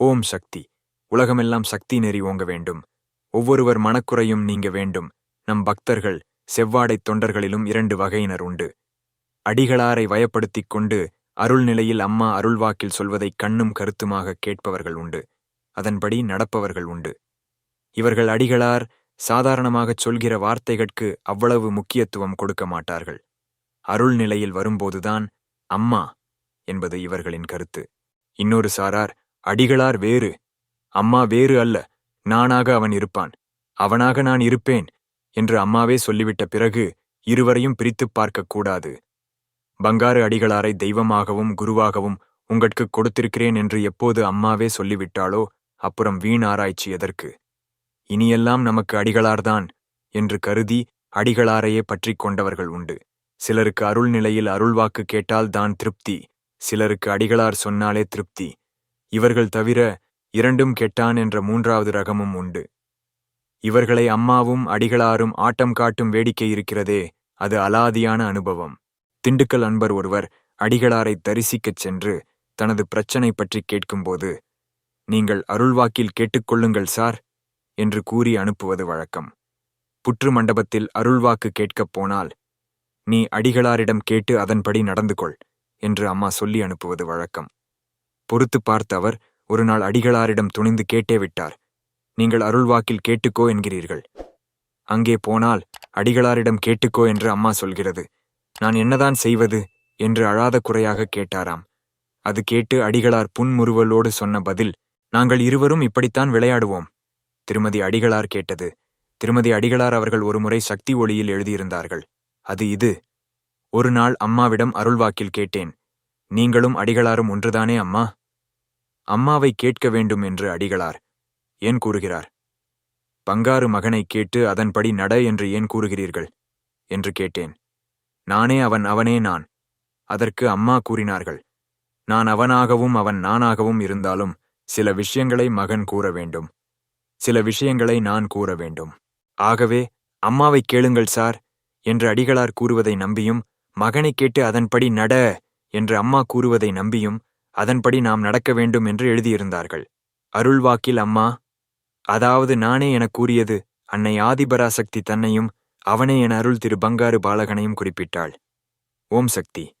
ஓம் சக்தி. உலகமெல்லாம் சக்தி நெறி ஓங்க வேண்டும். ஒவ்வொருவர் மனக்குறையும் நீங்க வேண்டும். நம் பக்தர்கள் செவ்வாடைத் தொண்டர்களிலும் இரண்டு வகையினர் உண்டு. அடிகளாரை வயப்படுத்திக் கொண்டு அருள்நிலையில் அம்மா அருள்வாக்கில் சொல்வதைக் கண்ணும் கருத்துமாக கேட்பவர்கள் உண்டு. அதன்படி நடப்பவர்கள் உண்டு. இவர்கள் அடிகளார் சாதாரணமாகச் சொல்கிற வார்த்தைகட்கு அவ்வளவு முக்கியத்துவம் கொடுக்க மாட்டார்கள். அருள்நிலையில் வரும்போதுதான் அம்மா என்பது இவர்களின் கருத்து. இன்னொரு சாரார் அடிகளார் வேறு. அம்மா வேறு அல்ல நானாக அவன் இருப்பான். அவனாக நான் இருப்பேன் என்று அம்மாவே சொல்லிவிட்ட பிறகு இருவரையும் பிரித்துப் பார்க்கக் கூடாது. பங்காரு அடிகளாரை தெய்வமாகவும் குருவாகவும் உங்கட்கு கொடுத்திருக்கிறேன் என்று எப்போது அம்மாவே சொல்லிவிட்டாளோ அப்புறம் வீண் ஆராய்ச்சி எதற்கு? இனியெல்லாம் நமக்கு அடிகளார்தான் என்று கருதி அடிகளாரையே பற்றிக் கொண்டவர்கள் உண்டு. சிலருக்கு அருள்நிலையில் அருள்வாக்கு கேட்டால் தான் திருப்தி சிலருக்கு அடிகளார் சொன்னாலே திருப்தி. இவர்கள் தவிர இரண்டும் கெட்டான் என்ற மூன்றாவது ரகமும் உண்டு. இவர்களை அம்மாவும் அடிகளாரும் ஆட்டம் காட்டும் வேடிக்கை இருக்கிறதே அது அலாதியான அனுபவம். திண்டுக்கல் அன்பர் ஒருவர் அடிகளாரை தரிசிக்கச் சென்று தனது பிரச்சனை பற்றி கேட்கும்போது நீங்கள் அருள்வாக்கில் கேட்டுக்கொள்ளுங்கள் சார் என்று கூறி அனுப்புவது வழக்கம். புற்று மண்டபத்தில் அருள்வாக்கு கேட்கப் போனால் நீ அடிகளாரிடம் கேட்டு அதன்படி நடந்து கொள் என்று அம்மா சொல்லி அனுப்புவது வழக்கம். பொறுத்து பார்த்த அவர் ஒரு நாள் அடிகளாரிடம் துணிந்து கேட்டே விட்டார். நீங்கள் அருள்வாக்கில் கேட்டுக்கோ என்கிறீர்கள். அங்கே போனால் அடிகளாரிடம் கேட்டுக்கோ என்று அம்மா சொல்கிறது. நான் என்னதான் செய்வது? என்று அழாத குறையாக கேட்டாராம். அது கேட்டு அடிகளார் புன்முறுவலோடு சொன்ன பதில் நாங்கள் இருவரும் இப்படித்தான் விளையாடுவோம். திருமதி அடிகளார் கேட்டது. திருமதி அடிகளார் அவர்கள் ஒருமுறை சக்தி ஒளியில் எழுதியிருந்தார்கள். அது இது. ஒரு நாள் அம்மாவிடம் அருள்வாக்கில் கேட்டேன். நீங்களும் அடிகளாரும் ஒன்றுதானே அம்மா? அம்மாவை கேட்க வேண்டும் என்று அடிகளார். ஏன் கூறுகிறார்? பங்காறு மகனை கேட்டு அதன்படி நட என்று ஏன் கூறுகிறீர்கள்? என்று கேட்டேன். நானே அவன் அவனே நான். அதற்கு அம்மா கூறினார்கள். நான் அவனாகவும் அவன் நானாகவும் இருந்தாலும் சில விஷயங்களை மகன் கூற வேண்டும். சில விஷயங்களை நான் கூற வேண்டும். ஆகவே அம்மாவை கேளுங்கள் சார் என்று அடிகளார் கூறுவதை நம்பியும் மகனை கேட்டு அதன்படி நட என்று அம்மா கூறுவதை நம்பியும் அதன்படி நாம் நடக்க வேண்டும் என்று எழுதியிருந்தார்கள். அருள்வாக்கில் அம்மா அதாவது நானே எனக் கூறியது அன்னை ஆதிபராசக்தி தன்னையும் அவனே என அருள் திரு பங்காரு பாலகனையும் குறிப்பிட்டாள். ஓம் சக்தி.